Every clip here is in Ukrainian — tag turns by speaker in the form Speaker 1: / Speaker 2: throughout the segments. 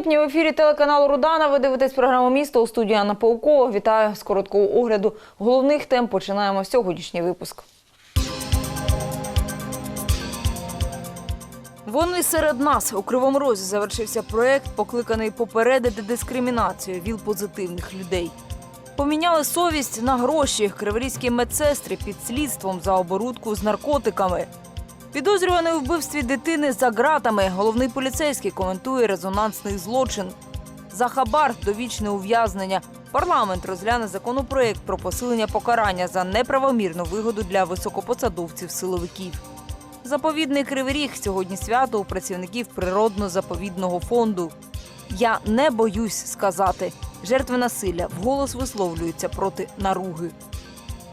Speaker 1: Четверга, 7 липня в ефірі телеканалу Рудана ви дивитесь програму «Місто» у студії Анна Паукова. Вітаю з короткого огляду головних тем. Починаємо сьогоднішній випуск. Вони серед нас у Кривому Розі завершився проект, покликаний попередити дискримінацію ВІЛ-позитивних людей. Поміняли совість на гроші криворізькі медсестри під слідством за оборудку з наркотиками. Підозрюваний у вбивстві дитини за ґратами. Головний поліцейський коментує резонансний злочин. За хабар довічне ув'язнення. Парламент розгляне законопроект про посилення покарання за неправомірну вигоду для високопосадовців силовиків. Заповідний Кривий Ріг сьогодні свято у працівників природно-заповідного фонду. Я не боюсь сказати. Жертви насилля вголос висловлюються проти наруги.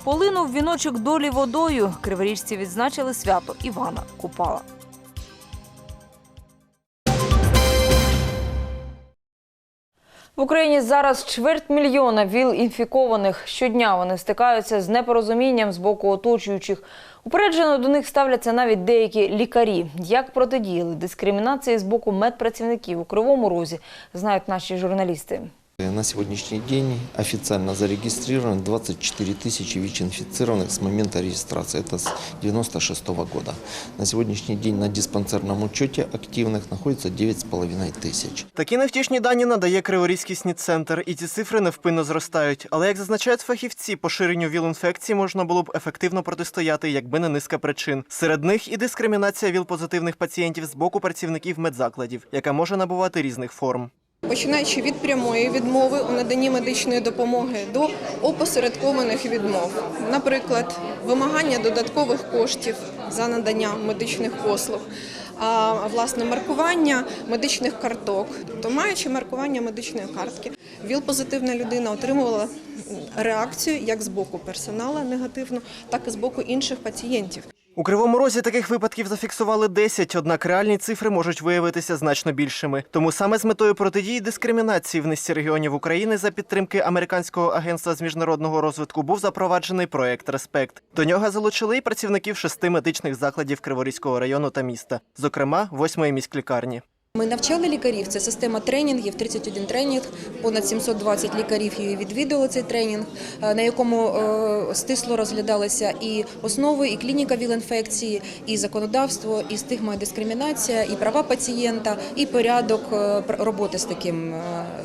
Speaker 1: Полинув віночок долі водою. Криворіжці відзначили свято Івана Купала. В Україні зараз чверть мільйона ВІЛ-інфікованих. Щодня вони стикаються з непорозумінням з боку оточуючих. Упереджено до них ставляться навіть деякі лікарі. Як протидіяли дискримінації з боку медпрацівників у Кривому Розі, знають наші журналісти.
Speaker 2: На сегодняшний день официально зарегистрировано 24 тысячи ВИЧ-инфицированных с момента регистрации. Это с 96 года. На сегодняшний день на диспансерном учете активных находится 9,5 тысяч.
Speaker 3: Такі невтішні дані надає Криворізький СНІД-центр, і ці цифри невпинно зростають. Але як зазначають фахівці, поширенню ВІЛ-інфекції можна було б ефективно протистояти, якби не низка причин. Серед них і дискримінація ВІЛ-позитивних пацієнтів з боку працівників медзакладів, яка може набувати різних форм.
Speaker 4: Починаючи від прямої відмови у наданні медичної допомоги до опосередкованих відмов, наприклад, вимагання додаткових коштів за надання медичних послуг, а власне маркування медичних карток. Тобто, маючи маркування медичної картки, ВІЛ-позитивна людина отримувала реакцію як з боку персоналу негативну, так і з боку інших пацієнтів.
Speaker 3: У Кривому Розі таких випадків зафіксували 10, однак реальні цифри можуть виявитися значно більшими. Тому саме з метою протидії дискримінації в низці регіонів України за підтримки Американського агентства з міжнародного розвитку був запроваджений проект Респект. До нього залучили і працівників шести медичних закладів Криворізького району та міста, зокрема восьмої міськлікарні.
Speaker 5: Ми навчали лікарів. Це система тренінгів, 31 тренінг, понад 720 лікарів відвідали цей тренінг, е, на якому е, стисло розглядалися і основи, і клініка ВІЛ-інфекції, і законодавство, і стигма дискримінація, і права пацієнта, і порядок е, роботи з таким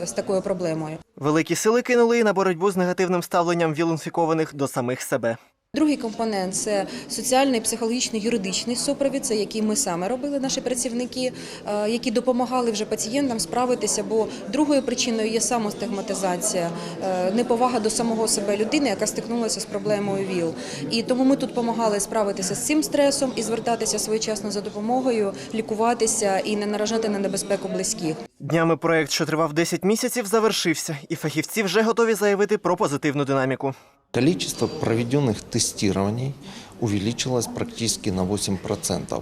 Speaker 5: з такою проблемою.
Speaker 3: Великі сили кинули на боротьбу з негативним ставленням віл-інфікованих до самих себе.
Speaker 5: Другий компонент це соціальний, психологічний, юридичний супровід, це який ми саме робили, наші працівники, е, які допомагали вже пацієнтам справитися. Бо другою причиною є самостигматизація, е, неповага до самого себе людини, яка стикнулася з проблемою ВІЛ. І тому ми тут допомагали справитися з цим стресом і звертатися своєчасно за допомогою, лікуватися і не наражати на небезпеку близьких.
Speaker 3: Днями проект, що тривав 10 місяців, завершився, і фахівці вже готові заявити про позитивну динаміку.
Speaker 2: Количество проведенных тестирований увеличилось практически на 8%.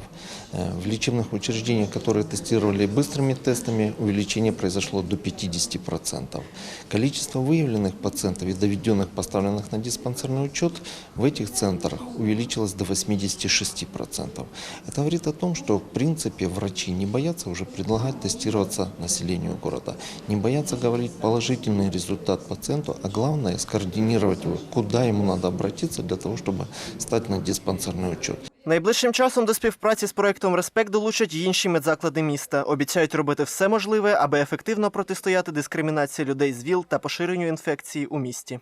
Speaker 2: Э, В лечебных учреждениях, которые тестировали быстрыми тестами, увеличение произошло до 50%. Количество выявленных пациентов и доведенных, поставленных на диспансерный учет в этих центрах увеличилось до 86%. Это говорит о том, что в принципе врачи не боятся уже предлагать тестироваться населению города, не боятся говорить положительный результат пациенту, а главное скоординировать его, куда ему надо обратиться для того, чтобы стать на диспансерный учет.
Speaker 3: Найближчим часом до співпраці з проектом Респект долучать й інші медзаклади міста. Обіцяють робити все можливе, аби ефективно протистояти дискримінації людей з ВІЛ та поширенню інфекції у місті.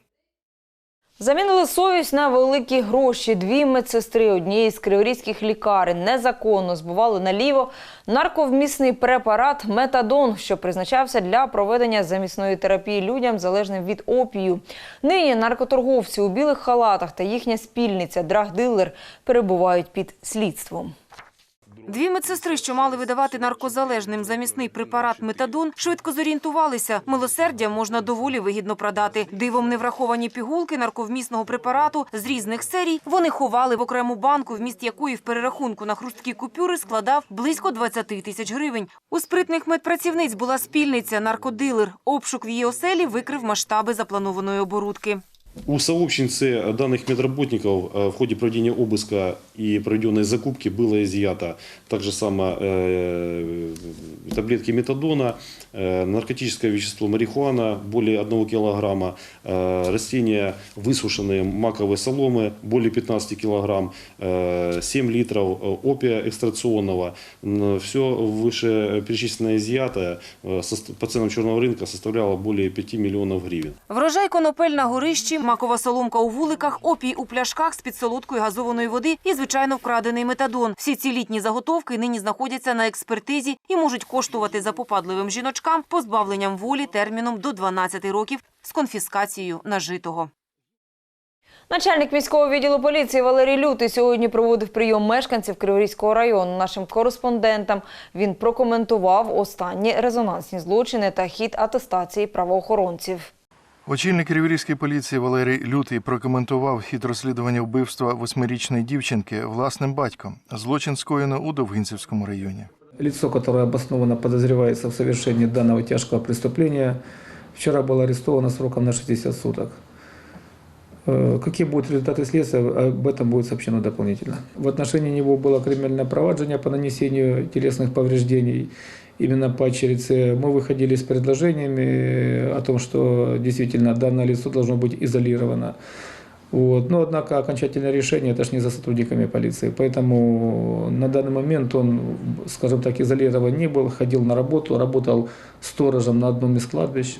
Speaker 1: Замінили совість на великі гроші. Дві медсестри однієї з криворізьких лікарень незаконно збували наліво нарковмісний препарат метадон, що призначався для проведення замісної терапії людям, залежним від опію. Нині наркоторговці у білих халатах та їхня спільниця драгдилер перебувають під слідством. Дві медсестри, що мали видавати наркозалежним замісний препарат метадон, швидко зорієнтувалися. Милосердя можна доволі вигідно продати. Дивом не враховані пігулки нарковмісного препарату з різних серій вони ховали в окрему банку, вміст якої в перерахунку на хрусткі купюри складав близько 20 тисяч гривень. У спритних медпрацівниць була спільниця наркодилер. Обшук в її оселі викрив масштаби запланованої оборудки.
Speaker 6: У сообщницы данных медработников э, в ходе проведения обыска и проведенной закупки было изъято также само э, таблетки метадона, э, наркотическое вещество марихуана более 1 килограмма, э, растения высушенные маковые соломы более 15 килограмм, э, 7 литров э, опия экстракционного. Все вышеперечисленное изъятое э, сос- по ценам черного рынка составляло более 5 миллионов гривен.
Speaker 7: Врожай конопель на горищі, макова соломка у вуликах, опій у пляшках з-під солодкої газованої води і, звичайно, вкрадений метадон. Всі ці літні заготовки нині знаходяться на експертизі і можуть коштувати запопадливим жіночкам позбавленням волі терміном до 12 років з конфіскацією нажитого.
Speaker 1: Начальник міського відділу поліції Валерій Лютий сьогодні проводив прийом мешканців Криворізького району. Нашим кореспондентам він прокоментував останні резонансні злочини та хід атестації правоохоронців.
Speaker 8: Очільник Криворізької поліції Валерій Лютий прокоментував хід розслідування вбивства восьмирічної дівчинки власним батьком. Злочин скоєно у Довгинцівському районі.
Speaker 9: Лицо, которое обоснованно подозревается в совершении данного тяжкого преступления, вчера было арестовано сроком на 60 суток. Э, Какие будут результаты следствия, об этом будет сообщено дополнительно. В отношении него было криминальное проваджение по нанесению телесных повреждений. Именно по очереди мы выходили с предложениями о том, что действительно данное лицо должно быть изолировано. Вот. Но, однако, окончательное решение это ж не за сотрудниками полиции. Поэтому на данный момент он, скажем так, изолирован не был, ходил на работу, работал сторожем на одном из кладбищ.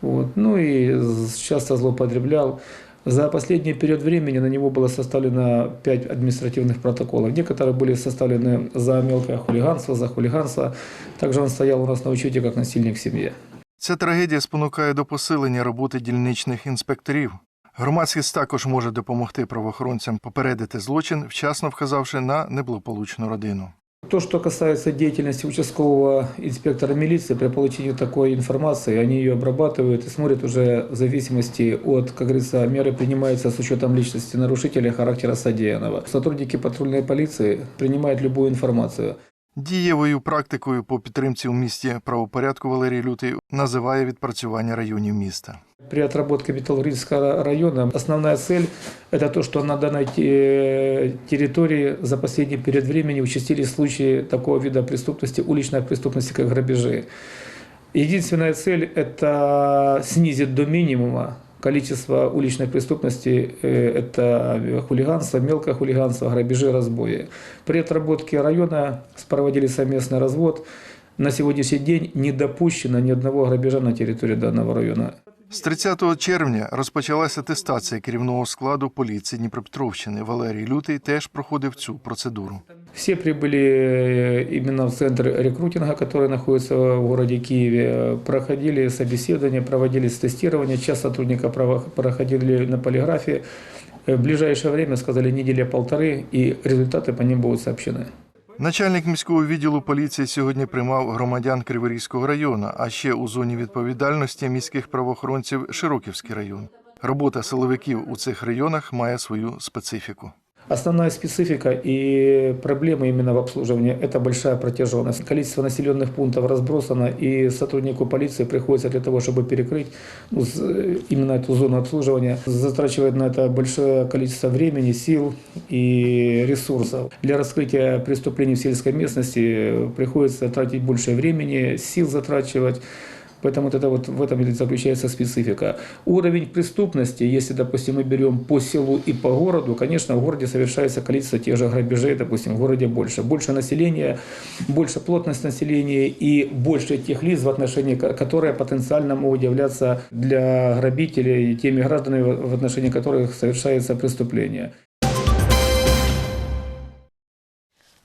Speaker 9: Вот. Ну и часто злоупотреблял. За последний период времени на него было составлено 5 административных протоколов. Некоторые были составлены за мелкое хулиганство, за хулиганство. Также он стоял у нас на учете как насильник в семье.
Speaker 8: Ця трагедія спонукає до посилення роботи дільничних інспекторів. Громадськість також може допомогти правоохоронцям попередити злочин, вчасно вказавши на неблагополучну родину.
Speaker 9: То, что касается деятельности участкового инспектора милиции, при получении такой информации, они ее обрабатывают и смотрят уже в зависимости от, как говорится, меры принимаются с учетом личности нарушителя, характера содеянного. Сотрудники патрульной полиции принимают любую информацию.
Speaker 8: Дієвою практикою по підтримці у місті правопорядку Валерій Лютий називає відпрацювання районів міста.
Speaker 9: При отработке Металлургического района основная цель – это то, что на данной те- территории за последний период времени участились случаи такого вида преступности, уличной преступности, как грабежи. Единственная цель – это снизить до минимума количество уличной преступности, э, это хулиганство, мелкое хулиганство, грабежи, разбои. При отработке района проводили совместный развод. На сегодняшний день не допущено ни одного грабежа на территории данного района.
Speaker 8: З 30 червня розпочалася атестація керівного складу поліції Дніпропетровщини. Валерій Лютий теж проходив цю процедуру.
Speaker 9: Все прибыли э, именно в центр рекрутинга, который находится в городе Киеве. Проходили собеседования, проводились тестирования. Часть сотрудников прово- проходили на полиграфе. Э, В ближайшее время, сказали, неделя-полторы, и результаты по ним будут сообщены.
Speaker 8: Начальник міського відділу поліції сьогодні приймав громадян Криворізького району, а ще у зоні відповідальності міських правоохоронців Широківський район. Робота силовиків у цих районах має свою специфіку.
Speaker 9: Основная специфика и проблема именно в обслуживании – это большая протяженность. Количество населенных пунктов разбросано, и сотруднику полиции приходится для того, чтобы перекрыть ну, э, именно эту зону обслуживания, затрачивает на это большое количество времени, сил и ресурсов. Для раскрытия преступлений в сельской местности приходится тратить больше времени, сил затрачивать. Поэтому это вот в этом и заключается специфика. Уровень преступности, если, допустим, мы берем по селу и по городу, конечно, в городе совершается количество тех же грабежей, допустим, в городе больше. Больше населения, больше плотность населения и больше тех лиц, в отношении ко- которые потенциально могут являться для грабителей теми гражданами, в отношении которых совершается преступление.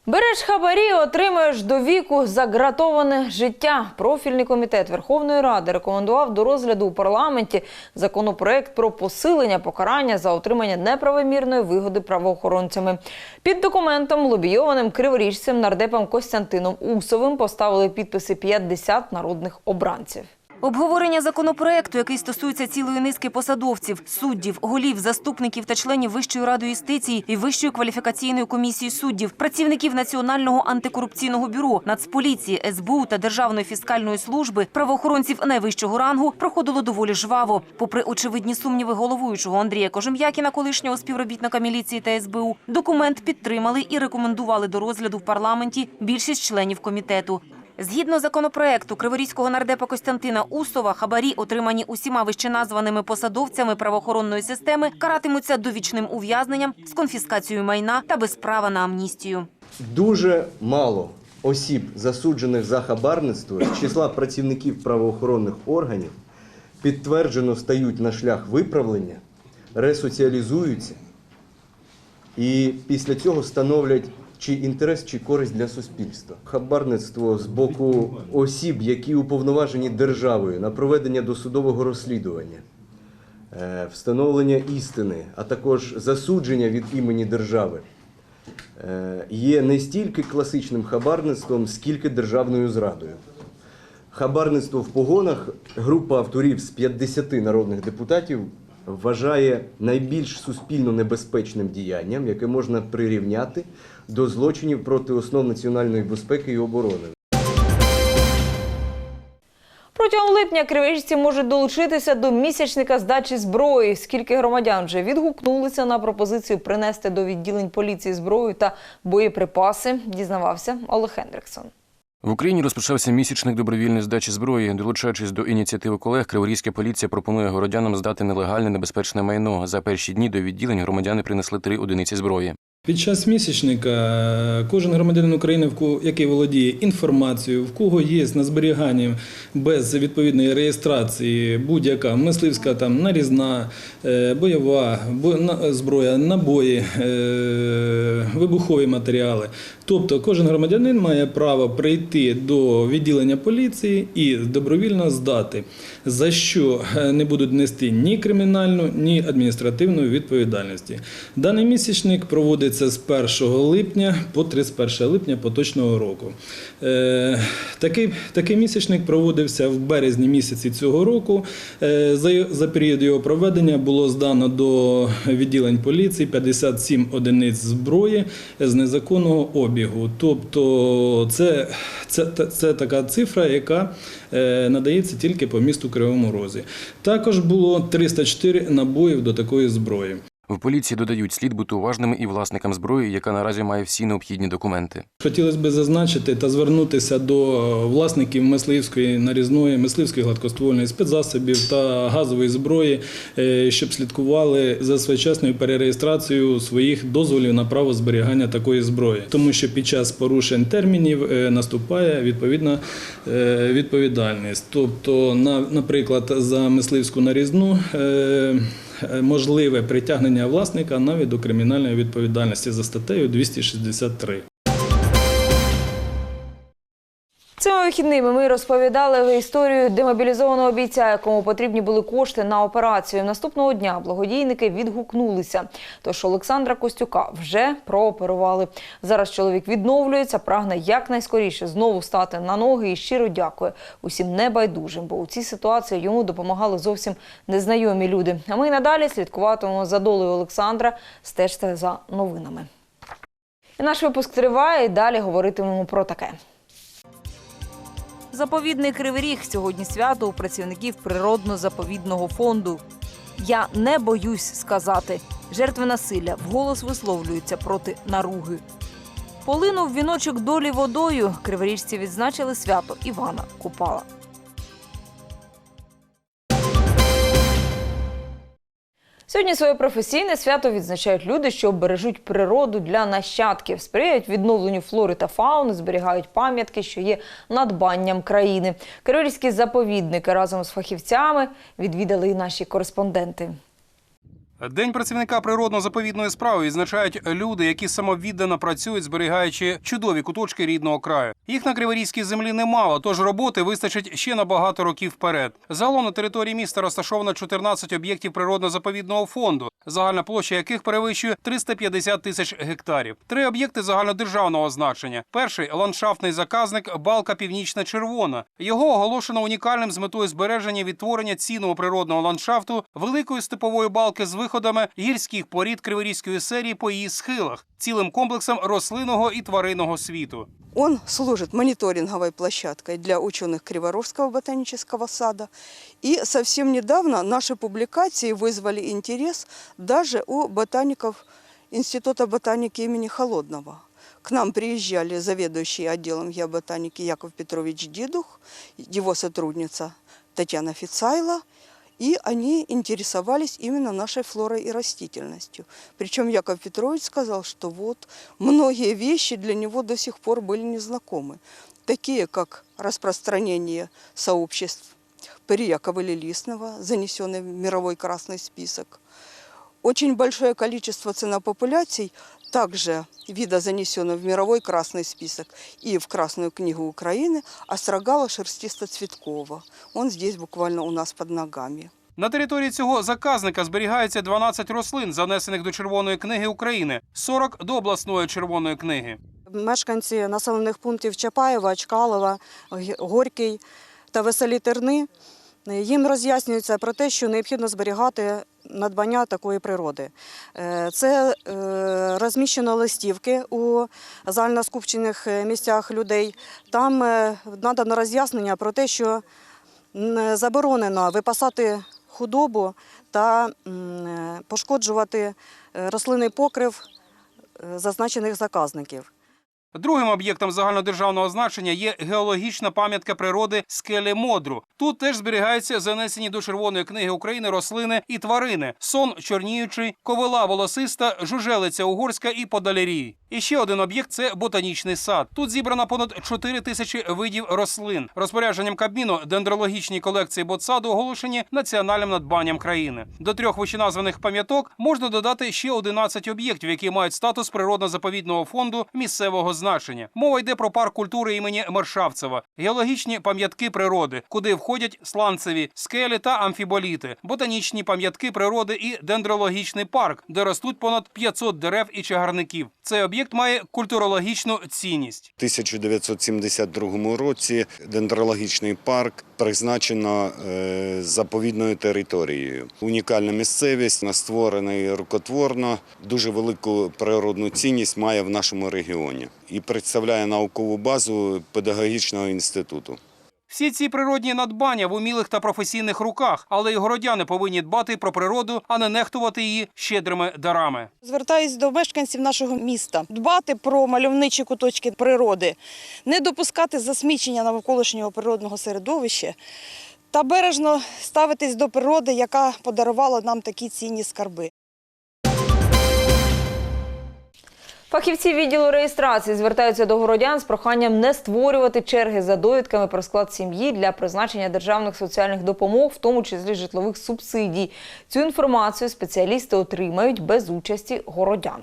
Speaker 1: Береш хабарі, отримаєш до віку загратоване життя. Профільний комітет Верховної Ради рекомендував до розгляду у парламенті законопроект про посилення покарання за отримання неправомірної вигоди правоохоронцями. Під документом, лобійованим криворіжцем нардепом Костянтином Усовим, поставили підписи 50 народних обранців.
Speaker 7: Обговорення законопроекту, який стосується цілої низки посадовців, суддів, голів, заступників та членів Вищої ради юстиції і Вищої кваліфікаційної комісії суддів, працівників Національного антикорупційного бюро, Нацполіції, СБУ та Державної фіскальної служби, правоохоронців найвищого рангу проходило доволі жваво. Попри очевидні сумніви головуючого Андрія Кожем'якіна, колишнього співробітника міліції та СБУ, документ підтримали і рекомендували до розгляду в парламенті більшість членів комітету. Згідно законопроекту криворізького нардепа Костянтина Усова, хабарі, отримані усіма вищеназваними посадовцями правоохоронної системи, каратимуться довічним ув'язненням з конфіскацією майна та без права на амністію.
Speaker 10: Дуже мало осіб, засуджених за хабарництво з числа працівників правоохоронних органів, підтверджено стають на шлях виправлення, ресоціалізуються і після цього становлять чи інтерес, чи користь для суспільства. Хабарництво з боку осіб, які уповноважені державою на проведення досудового розслідування, е, встановлення істини, а також засудження від імені держави е, є не стільки класичним хабарництвом, скільки державною зрадою. Хабарництво в погонах група авторів з 50 народних депутатів вважає найбільш суспільно небезпечним діянням, яке можна прирівняти до злочинів проти основ національної безпеки і оборони.
Speaker 1: Протягом липня криворіжці можуть долучитися до місячника здачі зброї. Скільки громадян вже відгукнулися на пропозицію принести до відділень поліції зброю та боєприпаси, дізнавався Олег Хендриксон.
Speaker 11: В Україні розпочався місячник добровільної здачі зброї. Долучаючись до ініціативи колег, Криворізька поліція пропонує городянам здати нелегальне небезпечне майно. За перші дні до відділень громадяни принесли три одиниці зброї.
Speaker 12: Під час місячника е, кожен громадянин України, який володіє інформацією, в кого є на зберіганні без відповідної реєстрації будь-яка мисливська там нарізна, е, бойова зброя, набої, е, вибухові матеріали. Тобто кожен громадянин має право прийти до відділення поліції і добровільно здати, за що е, не будуть нести ні кримінальну, ні адміністративну відповідальності. Даний місячник проводиться з 1 липня по 31 липня поточного року. Е, такий, такий місячник проводився в березні місяці цього року. Е, за, за період його проведення було здано до відділень поліції 57 одиниць зброї з незаконного обігу. Тобто це, це, це, це така цифра, яка е, надається тільки по місту Кривому Розі. Також було 304 набоїв до такої зброї.
Speaker 11: В поліції додають слід бути уважними і власникам зброї, яка наразі має всі необхідні документи.
Speaker 12: Хотілося б зазначити та звернутися до власників мисливської нарізної, мисливської гладкоствольної спецзасобів та газової зброї, е, щоб слідкували за своєчасною перереєстрацією своїх дозволів на право зберігання такої зброї, тому що під час порушень термінів е, наступає відповідна е, відповідальність. Тобто, наприклад, за мисливську нарізну. Можливе притягнення власника навіть до кримінальної відповідальності за статтею 263.
Speaker 1: Цими вихідними ми розповідали історію демобілізованого бійця, якому потрібні були кошти на операцію. Наступного дня благодійники відгукнулися. Тож Олександра Костюка вже прооперували. Зараз чоловік відновлюється, прагне якнайскоріше знову стати на ноги і щиро дякує усім небайдужим, бо у цій ситуації йому допомагали зовсім незнайомі люди. А ми надалі слідкуватимемо за долею Олександра. Стежте за новинами. І наш випуск триває. І далі говоритимемо про таке. Заповідний Кривий Ріг сьогодні свято у працівників природно-заповідного фонду. Я не боюсь сказати. Жертви насилля вголос висловлюються проти наруги. Полинув віночок долі водою. Криворіжці відзначили свято Івана Купала. Сьогодні своє професійне свято відзначають люди, що бережуть природу для нащадків, сприяють відновленню флори та фауни, зберігають пам'ятки, що є надбанням країни. Кирилівські заповідники разом з фахівцями відвідали і наші кореспонденти.
Speaker 13: День працівника природно-заповідної справи відзначають люди, які самовіддано працюють, зберігаючи чудові куточки рідного краю. Їх на Криворізькій землі немало, тож роботи вистачить ще на багато років вперед. Загалом на території міста розташовано 14 об'єктів природно-заповідного фонду, загальна площа яких перевищує 350 тисяч гектарів. Три об'єкти загальнодержавного значення. Перший ландшафтний заказник Балка Північна Червона. Його оголошено унікальним з метою збереження відтворення цінного природного ландшафту великої степової балки з виходами гірських порід Криворізької серії по її схилах, цілим комплексом рослинного і тваринного світу.
Speaker 14: Он служит мониторинговой площадкой для ученых Криворожского ботанического сада. И совсем недавно наши публикации вызвали интерес даже у ботаников Института ботаники имени Холодного. К нам приезжали заведующий отделом геоботаники Яков Петрович Дедух, его сотрудница Татьяна Фицайла, и они интересовались именно нашей флорой и растительностью. Причем Яков Петрович сказал, что вот многие вещи для него до сих пор были незнакомы, такие как распространение сообществ Перья ковылелистного, занесенный в мировой красный список. Очень большое количество ценопопуляций также вида занесено в мировой красный список и в Красную книгу Украины острогала шерстисто-цветкова. Он здесь буквально у нас под ногами.
Speaker 13: На території цього заказника зберігається 12 рослин, занесених до Червоної книги України, 40 до обласної червоної книги.
Speaker 15: Мешканці населених пунктів Чапаєва, Чкалова, Горький та Веселі Терни їм роз'яснюється про те, що необхідно зберігати надбання такої природи. Е, Це е, розміщено листівки у загальноскупчених е, місцях людей. Там надано роз'яснення про те, що заборонено випасати худобу та пошкоджувати рослинний покрив зазначених заказників.
Speaker 13: Другим об'єктом загальнодержавного значення є геологічна пам'ятка природи скелі Модру. Тут теж зберігаються занесені до Червоної книги України рослини і тварини: сон чорніючий, ковила волосиста, жужелиця угорська і подалярій. І ще один об'єкт це ботанічний сад. Тут зібрано понад 4 тисячі видів рослин. Розпорядженням Кабміну дендрологічні колекції ботсаду оголошені національним надбанням країни. До трьох вищеназваних пам'яток можна додати ще 11 об'єктів, які мають статус природно-заповідного фонду місцевого значення. Мова йде про парк культури імені Мершавцева, геологічні пам'ятки природи, куди входять сланцеві скелі та амфіболіти, ботанічні пам'ятки природи і дендрологічний парк, де ростуть понад 500 дерев і чагарників. Цей об'єкт має культурологічну цінність.
Speaker 16: 1972 році дендрологічний парк призначено е, заповідною територією. Унікальна місцевість, вона створена і рукотворно, дуже велику природну цінність має в нашому регіоні і представляє наукову базу педагогічного інституту.
Speaker 13: Всі ці природні надбання в умілих та професійних руках, але й городяни повинні дбати про природу, а не нехтувати її щедрими дарами.
Speaker 17: Звертаюсь до мешканців нашого міста дбати про мальовничі куточки природи, не допускати засмічення навколишнього природного середовища та бережно ставитись до природи, яка подарувала нам такі цінні скарби.
Speaker 1: Фахівці відділу реєстрації звертаються до городян з проханням не створювати черги за довідками про склад сім'ї для призначення державних соціальних допомог, в тому числі житлових субсидій. Цю інформацію спеціалісти отримають без участі городян.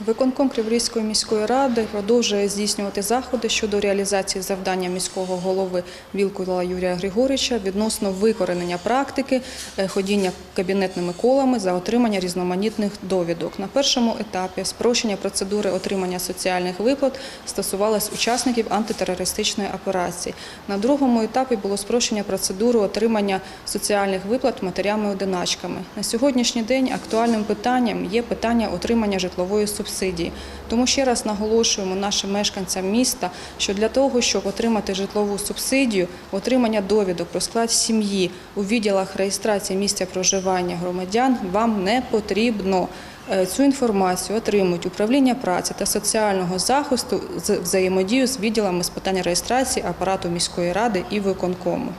Speaker 18: Виконком Криворізької міської ради продовжує здійснювати заходи щодо реалізації завдання міського голови Вілкула Юрія Григорича відносно викоренення практики е, ходіння кабінетними колами за отримання різноманітних довідок. На першому етапі спрощення процедури отримання соціальних виплат стосувалось учасників антитерористичної операції. На другому етапі було спрощення процедури отримання соціальних виплат матерями-одиначками. На сьогоднішній день актуальним питанням є питання отримання житлової субсидії. Тому ще раз наголошуємо нашим мешканцям міста, що для того, щоб отримати житлову субсидію, отримання довідок про склад сім'ї у відділах реєстрації місця проживання громадян вам не потрібно. Е, Цю інформацію отримують управління праці та соціального захисту з взаємодію з відділами з питань реєстрації апарату міської ради і виконкому.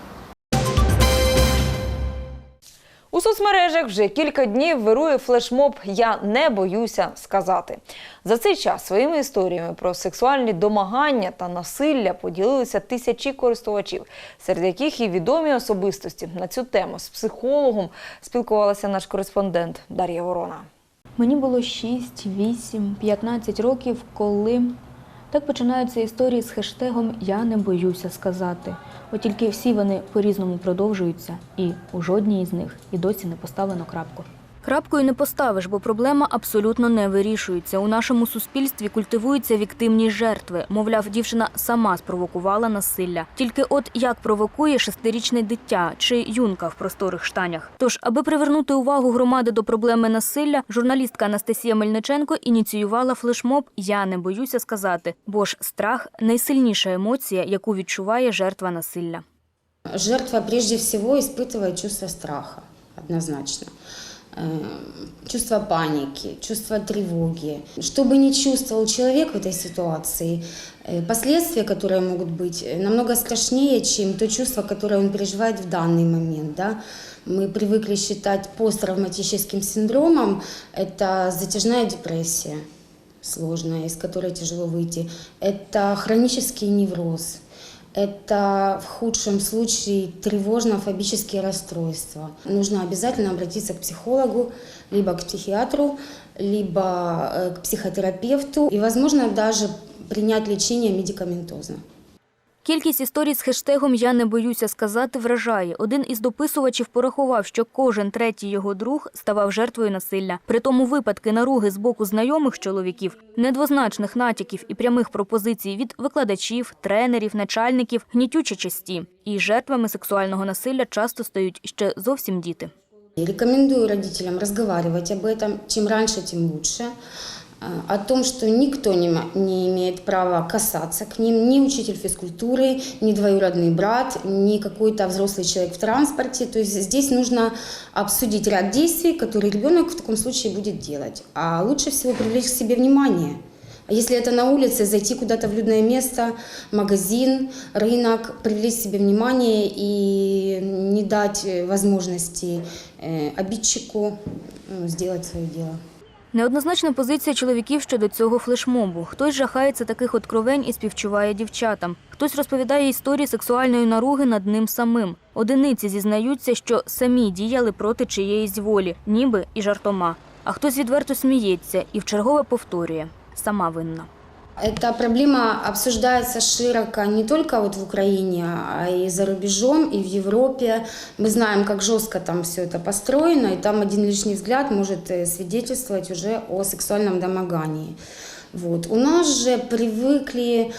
Speaker 1: У соцмережах вже кілька днів вирує флешмоб Я не боюся сказати. За цей час своїми історіями про сексуальні домагання та насилля поділилися тисячі користувачів, серед яких і відомі особистості. На цю тему з психологом спілкувалася наш кореспондент Дар'я Ворона.
Speaker 19: Мені було 6, 8, 15 років, коли так починаються історії з хештегом Я не боюся сказати. От тільки всі вони по-різному продовжуються, і у жодній із них і досі не поставлено крапку. Крапкою не поставиш, бо проблема абсолютно не вирішується. У нашому суспільстві культивуються віктимні жертви. Мовляв, дівчина сама спровокувала насилля. Тільки от як провокує шестирічне дитя чи юнка в просторих штанях. Тож, аби привернути увагу громади до проблеми насилля, журналістка Анастасія Мельниченко ініціювала флешмоб Я не боюся сказати, бо ж страх найсильніша емоція, яку відчуває жертва насилля.
Speaker 20: Жертва прежде всего испытывает чувство страха, однозначно. Э, Чувство паники, чувство тревоги. Что бы ни чувствовал человек в этой ситуации, э, последствия, которые могут быть, э, намного страшнее, чем то чувство, которое он переживает в данный момент. Да? Мы привыкли считать посттравматическим синдромом это затяжная депрессия сложная, из которой тяжело выйти. Это хронический невроз. Это в худшем случае тревожно-фобические расстройства. Нужно обязательно обратиться к психологу, либо к психиатру, либо э, к психотерапевту и, возможно, даже принять лечение медикаментозно.
Speaker 19: Кількість історій з хештегом Я не боюся сказати вражає. Один із дописувачів порахував, що кожен третій його друг ставав жертвою насилля. Притому випадки наруги з боку знайомих чоловіків, недвозначних натяків і прямих пропозицій від викладачів, тренерів, начальників гнітючі часті. І жертвами сексуального насилля часто стають ще зовсім діти.
Speaker 20: Рекомендую родителям разговаривать об этом. Чем раньше, тем лучше. Э, О том, что никто не, не имеет права касаться к ним, ни учитель физкультуры, ни двоюродный брат, ни какой-то взрослый человек в транспорте. То есть здесь нужно обсудить ряд действий, которые ребенок в таком случае будет делать. А лучше всего привлечь к себе внимание. А Если это на улице, зайти куда-то в людное место, магазин, рынок, привлечь к себе внимание и не дать э, возможности э, обидчику э, сделать свое дело.
Speaker 19: Неоднозначна позиція чоловіків щодо цього флешмобу. Хтось жахається таких откровень і співчуває дівчатам. Хтось розповідає історії сексуальної наруги над ним самим. Одиниці зізнаються, що самі діяли проти чиєїсь волі, ніби і жартома. А хтось відверто сміється і вчергове повторює сама винна.
Speaker 20: Эта проблема обсуждается широко не только вот в Украине, а и за рубежом, и в Европе. Мы знаем, как жестко там все это построено, и там один лишний взгляд может э, свидетельствовать уже о сексуальном домогании. Вот. У нас же привыкли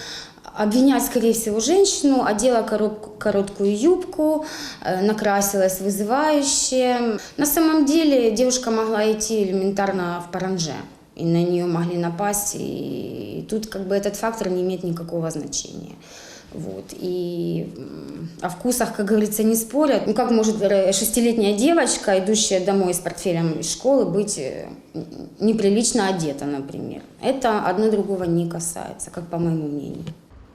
Speaker 20: обвинять, скорее всего, женщину, одела корот- короткую юбку, э, накрасилась вызывающе. На самом деле девушка могла идти элементарно в паранже, и на нее могли напасть, и тут как бы этот фактор не имеет никакого значения. Вот. И м, о вкусах, как говорится, не спорят. Ну как может э, шестилетняя девочка, идущая домой с портфелем из школы, быть э, м, неприлично одета, например? Это одно другого не касается, как по моему мнению.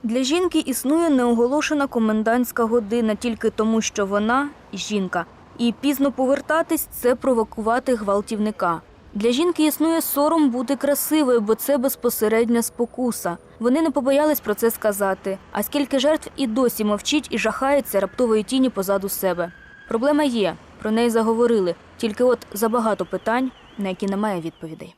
Speaker 19: Для жінки існує неоголошена комендантська година тільки тому, що вона жінка. І пізно повертатись це провокувати гвалтівника. Для жінки існує сором бути красивою, бо це безпосередня спокуса. Вони не побоялись про це сказати. А скільки жертв і досі мовчить і жахається раптової тіні позаду себе. Проблема є, про неї заговорили. Тільки от забагато питань, на які немає відповідей.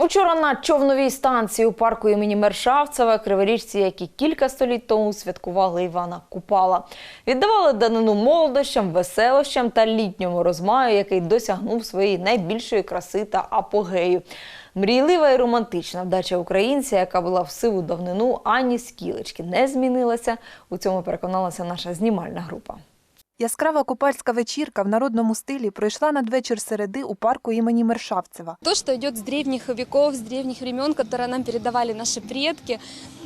Speaker 1: Учора на човновій станції у парку імені Мершавцева криворіжці, які кілька століть тому святкували Івана Купала, віддавали данину молодощам, веселощам та літньому розмаю, який досягнув своєї найбільшої краси та апогею. Мрійлива і романтична вдача українця, яка була в сиву давнину, ані скілечки не змінилася. У цьому переконалася наша знімальна група.
Speaker 21: Яскрава купальська вечірка в народному стилі пройшла надвечір середи у парку імені Мершавцева.
Speaker 22: То, что идет с древних веков, с древних времен, которые нам передавали наши предки,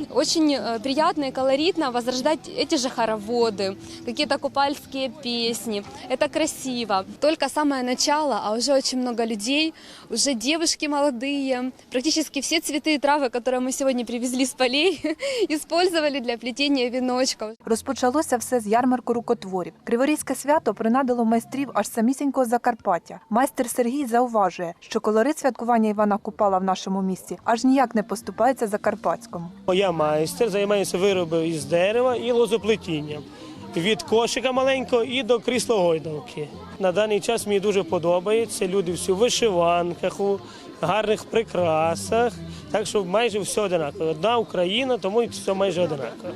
Speaker 22: очень э, приятно и колоритно возрождать эти же хороводы, какие-то купальские песни. Это красиво. Только самое начало, а уже очень много людей, уже девушки молодые. Практически все цветы и травы, которые мы сегодня привезли с полей, использовали для плетения веночков.
Speaker 21: Розпочалося все з ярмарку рукотворів. Криворізьке свято принадило майстрів аж самісінького Закарпаття. Майстер Сергій зауважує, що колорит святкування Івана Купала в нашому місті аж ніяк не поступається закарпатському.
Speaker 23: Я майстер, займаюся виробами із дерева і лозоплетінням. Від кошика маленького і до кріслогойдалки. На даний час мені дуже подобається. Люди всі в вишиванках, у гарних прикрасах. Так що майже все одинаково. Одна Україна, тому все майже одинаково.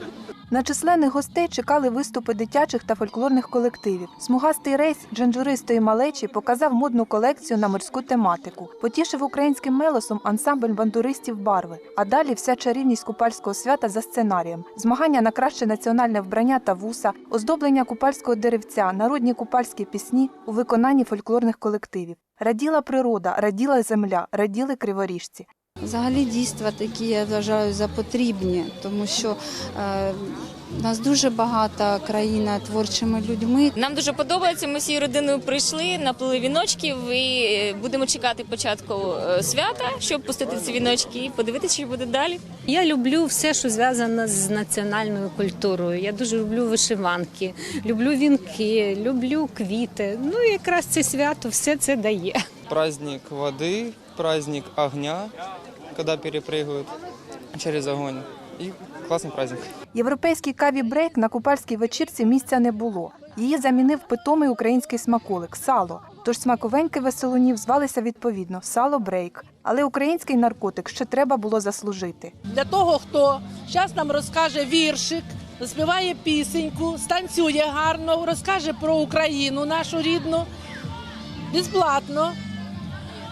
Speaker 21: На численних гостей чекали виступи дитячих та фольклорних колективів. Смугастий рейс дженджуристої малечі показав модну колекцію на морську тематику. Потішив українським мелосом ансамбль бандуристів барви. А далі вся чарівність купальського свята за сценарієм: змагання на краще національне вбрання та вуса, оздоблення купальського деревця, народні купальські пісні у виконанні фольклорних колективів. Раділа природа, раділа земля, раділи криворіжці.
Speaker 24: Взагалі дійства такі я вважаю за потрібні, тому що е, нас дуже багата країна творчими людьми.
Speaker 25: Нам дуже подобається. Ми всією родиною прийшли, наплили віночків і е, будемо чекати початку е, свята, щоб пустити ці віночки і подивитися, що буде далі.
Speaker 26: Я люблю все, що зв'язано з національною культурою. Я дуже люблю вишиванки, люблю вінки, люблю квіти. Ну якраз це свято все це дає.
Speaker 27: Праздник воды, праздник огня, когда перепрыгивают через огонь. И классный праздник.
Speaker 21: Європейській каві брейк на купальській вечірці місця не було. Її замінив питомий український смаколик сало. Тож смаковеньки веселунів звалися відповідно сало брейк. Але український наркотик ще треба було заслужити.
Speaker 28: для того, хто зараз нам розкаже віршик, заспіває пісеньку, станцює гарно, розкаже про Україну нашу рідну, безплатно.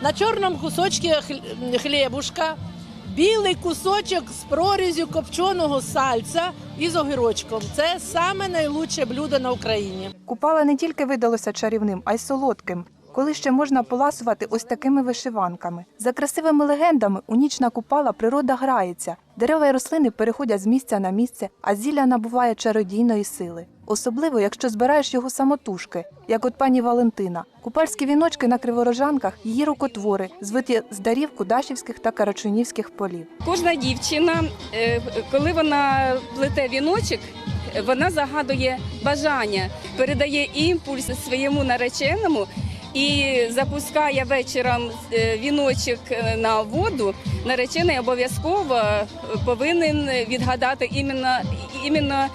Speaker 28: На чорному кусочку хлібушка, білий кусочок з прорізю копченого сальця із огірочком. Це саме найлучше блюдо на Україні.
Speaker 21: Купала не тільки видалося чарівним, а й солодким. Коли ще можна поласувати ось такими вишиванками. За красивими легендами у ніч на купала природа грається. Дерева й рослини переходять з місця на місце, а зілля набуває чародійної сили. Особливо, якщо збираєш його самотужки, як от пані Валентина. Купальські віночки на криворожанках її рукотвори, звиті з дарів кудашівських та карачунівських полів.
Speaker 29: Кожна дівчина, е, коли вона плете віночок, вона загадує бажання, передає імпульс своєму нареченому і запускає вечором е, віночок е, на воду. Наречений обов'язково е, повинен відгадати іменно, іменно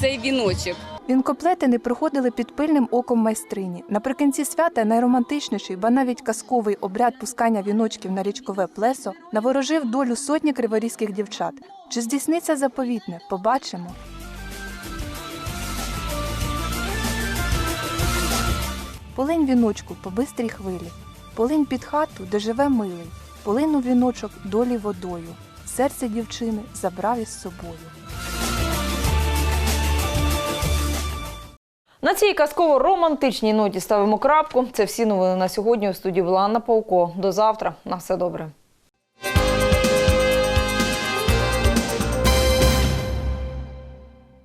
Speaker 29: цей віночок.
Speaker 21: Вінкоплети не проходили під пильним оком майстрині. Наприкінці свята найромантичніший, ба навіть казковий обряд пускання віночків на річкове плесо наворожив долю сотні криворізьких дівчат. Чи здійсниться заповітне? Побачимо. Полинь віночку по бистрій хвилі, полинь під хату, де живе милий, полинь у віночок долі водою. Серце дівчини забрав із собою.
Speaker 1: На цій казково-романтичній ноті ставимо крапку. Це всі новини на сьогодні. У студії була Анна Пауко. До завтра. На все добре.